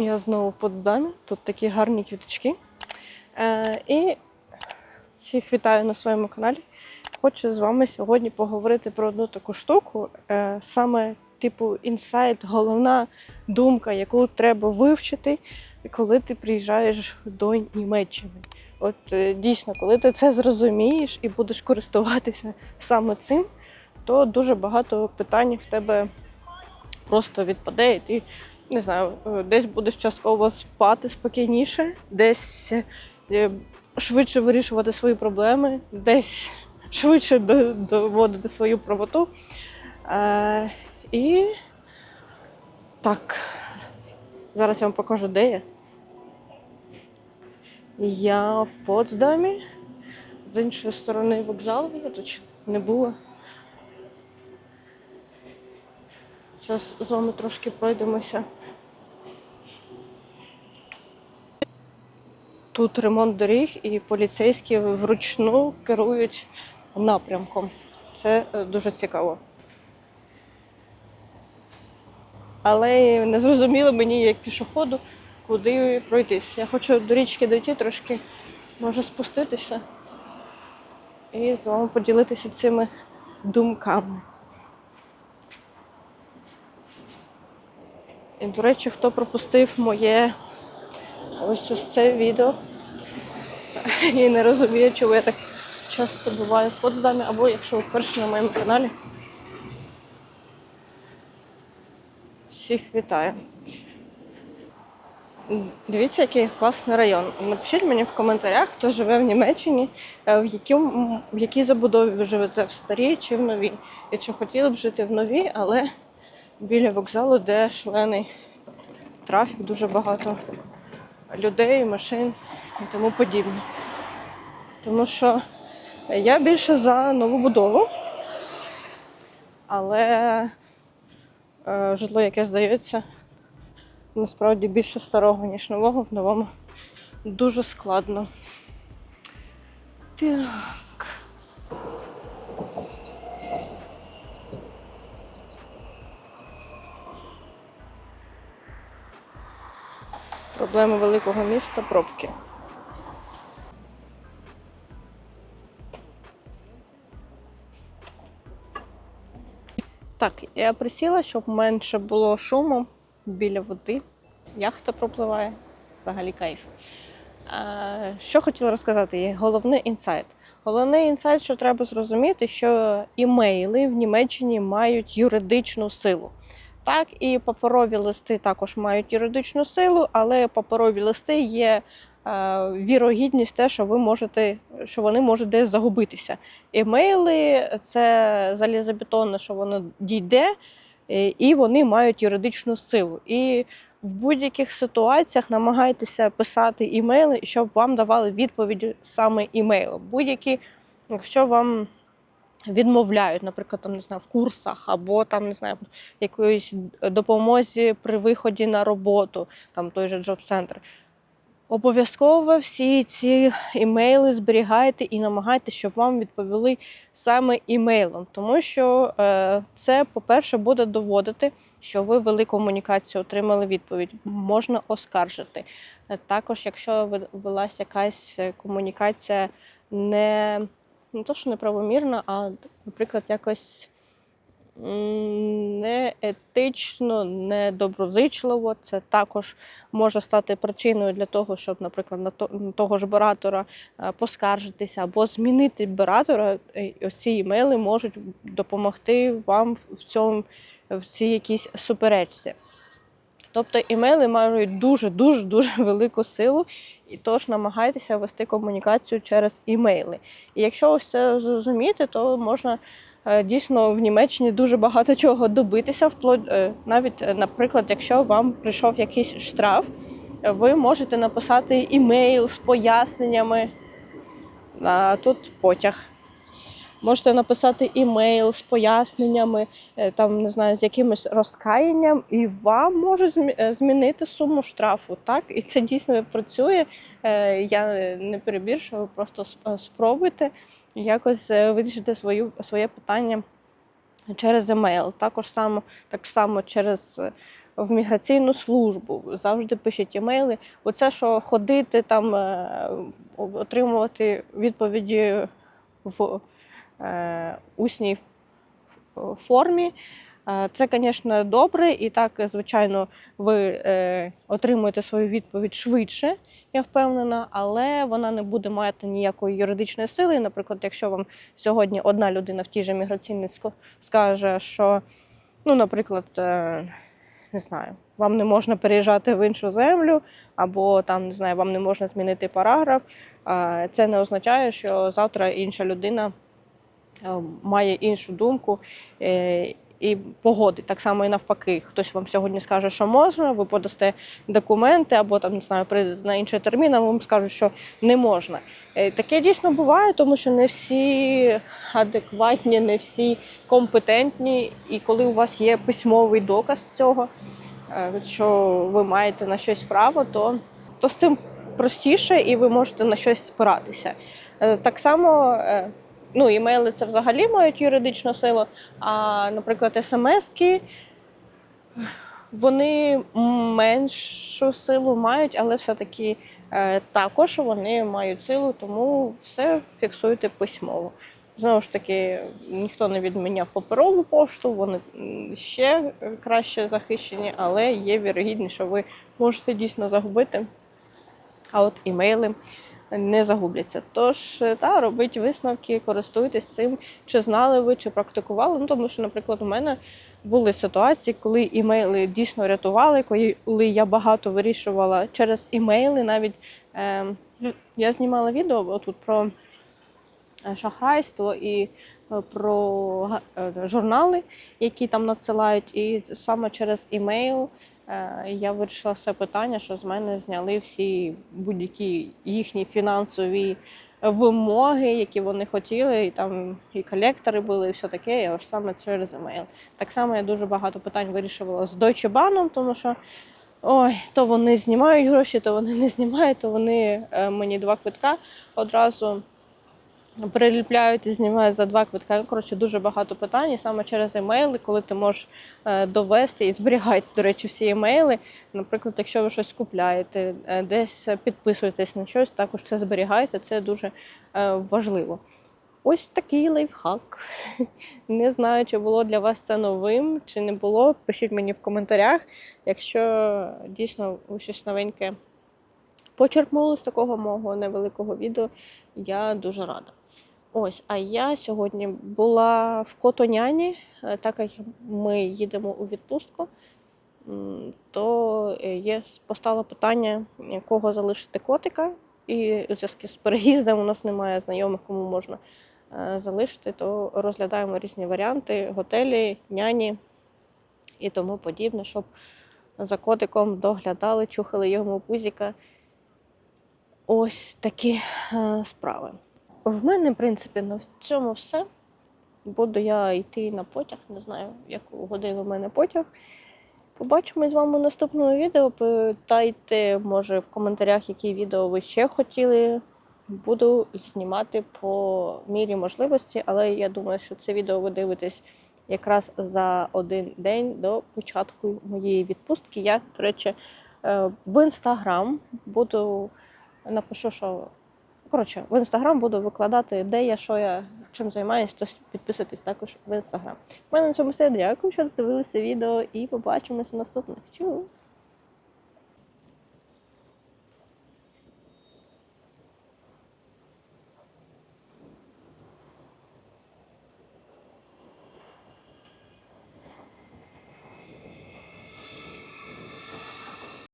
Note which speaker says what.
Speaker 1: Я знову в Потсдамі. Тут такі гарні квіточки. Е, і всіх вітаю на своєму каналі. Хочу з вами сьогодні поговорити про одну таку штуку, е, саме типу інсайт, головна думка, яку треба вивчити, коли ти приїжджаєш до Німеччини. От е, дійсно, коли ти це зрозумієш і будеш користуватися саме цим, то дуже багато питань в тебе просто відпаде, і ти не знаю, е, десь будеш частково спати спокійніше, десь е, швидше вирішувати свої проблеми, десь швидше доводити свою правоту. Е, і так, зараз я вам покажу, де я. Я в Потсдамі. З іншої сторони вокзалу я тут не була. Зараз з вами трошки пройдемося. Тут ремонт доріг і поліцейські вручну керують напрямком. Це е, дуже цікаво. Але не зрозуміло мені, як пішоходу, куди пройтись. Я хочу до річки дойти трошки, може спуститися і з вами поділитися цими думками. І, до речі, хто пропустив моє ось ось це відео і не розуміє, чому я так часто буваю в Потсдамі, або якщо ви вперше на моєму каналі. Всіх вітаю. Дивіться, який класний район. Напишіть мені в коментарях, хто живе в Німеччині, е, в, якому, в якій забудові ви живете, в старій чи в новій. І чи хотіли б жити в новій, але біля вокзалу, де шалений трафік, дуже багато людей, машин і тому подібне. Тому що я більше за нову будову, але е, житло, яке здається, насправді більше старого, ніж нового, в новому дуже складно. Так. Проблеми великого міста пробки. Так, я присіла, щоб менше було шуму біля води. Яхта пропливає. Взагалі кайф. Е, Що хотіла розказати? Головний інсайт. Головний інсайт, що треба зрозуміти, що імейли в Німеччині мають юридичну силу. Так, і паперові листи також мають юридичну силу, але паперові листи є е, вірогідність те, що ви можете, що вони можуть десь загубитися. Імейли це залізобетонне, що воно дійде, е, і вони мають юридичну силу. І в будь-яких ситуаціях намагайтеся писати імейли, щоб вам давали відповідь саме імейлом. Будь-які, якщо вам відмовляють, наприклад, там не знаю, в курсах або там не знаю, якоїсь допомозі при виході на роботу, там той же джоб-центр. Обов'язково всі ці імейли зберігайте і намагайтеся, щоб вам відповіли саме імейлом, тому що е, це, по-перше, буде доводити, що ви вели комунікацію, отримали відповідь, можна оскаржити. Також, якщо велась якась комунікація не, не то, що неправомірна, а, наприклад, якось неетично, недоброзичливо, це також може стати причиною для того, щоб, наприклад, на то- на того ж оператора е, поскаржитися або змінити оператора. Е, Ось ці імейли можуть допомогти вам в цьому в цій якійсь суперечці. Тобто імейли мають дуже дуже велику силу, і тож намагайтеся вести комунікацію через імейли. І якщо ось це зрозуміти, то можна е, дійсно в Німеччині дуже багато чого добитися. Вплоть е, навіть, е, наприклад, якщо вам прийшов якийсь штраф, ви можете написати імейл з поясненнями. А тут потяг. Можете написати імейл з поясненнями, е, там не знаю, з якимось розкаянням, і вам можуть е, змінити суму штрафу. Так, і це дійсно працює. Е, Я не перебільшую, просто спробуйте якось вирішити свою своє питання через емейл. Також само, так само через в міграційну службу. Завжди пишіть емейли. Оце, що ходити там, отримувати відповіді в усній формі. Е, Це, звісно, добре, і так, звичайно, ви е, отримуєте свою відповідь швидше, я впевнена, але вона не буде мати ніякої юридичної сили. Наприклад, якщо вам сьогодні одна людина в тій же міграційній ск- скаже, що, ну, наприклад, е, не знаю, вам не можна переїжджати в іншу землю, або там не знаю, вам не можна змінити параграф, е, це не означає, що завтра інша людина е, має іншу думку. е, І погодить так само і навпаки. Хтось вам сьогодні скаже, що можна, ви подасте документи, або там не знаю, прийдете на інший термін, а вам скажуть, що не можна. Е, Таке дійсно буває, тому що не всі адекватні, не всі компетентні. І коли у вас є письмовий доказ цього, е, що ви маєте на щось право, то, то з цим простіше і ви можете на щось спиратися. Е, Так само. Ну, імейли це взагалі мають юридичну силу, а, наприклад, смски вони меншу силу мають, але все-таки е, також вони мають силу, тому все фіксуйте письмово. Знову ж таки, ніхто не відміняв паперову пошту, вони ще краще захищені, але є вірогідність, що ви можете дійсно загубити. А от імейли не загубляться. Тож, е, та, робіть висновки, користуйтесь цим, чи знали ви, чи практикували. Ну, тому що, наприклад, у мене були ситуації, коли імейли дійсно рятували, коли я багато вирішувала через імейли. Навіть е, я знімала відео отут про е, шахрайство і е, про журнали, які там надсилають, і саме через імейл. Е, Я вирішила все питання, що з мене зняли всі будь-які їхні фінансові вимоги, які вони хотіли, і там і колектори були, і все таке, і ось саме через емейл. Так само я дуже багато питань вирішувала з Deutsche Bahn, тому що ой, то вони знімають гроші, то вони не знімають, то вони е, мені два квитка одразу приліпляють і знімають за два квитка. Ну, Коротше, дуже багато питань, і саме через емейли, коли ти можеш е, довести і зберігайте, до речі, всі емейли. Наприклад, якщо ви щось купляєте, е, десь підписуєтесь на щось, також це зберігайте, це дуже е, важливо. Ось такий лайфхак. Не знаю, чи було для вас це новим, чи не було. Пишіть мені в коментарях, якщо дійсно ви щось новеньке почерпнули з такого мого невеликого відео, я дуже рада. Ось, а я сьогодні була в Котоняні, е, так як ми їдемо у відпустку, то е, є постало питання, кого залишити котика. І у зв'язку з переїздом у нас немає знайомих, кому можна е, залишити, то розглядаємо різні варіанти, готелі, няні і тому подібне, щоб за котиком доглядали, чухали йому пузіка. Ось такі е, справи. В мене, в принципі, на цьому все. Буду я йти на потяг, не знаю, яку годину в мене потяг. Побачимось з вами в наступному відео. Питайте, може, в коментарях, які відео ви ще хотіли. Буду знімати по мірі можливості, але я думаю, що це відео ви дивитесь якраз за один день до початку моєї відпустки. Я, до речі, е, в інстаграм буду напишу, що коротше, в інстаграм буду викладати, де я, що я, чим займаюся, то підписуйтесь також в інстаграм. У мене на цьому все. Дякую, що дивилися відео, і побачимося наступних. Чус!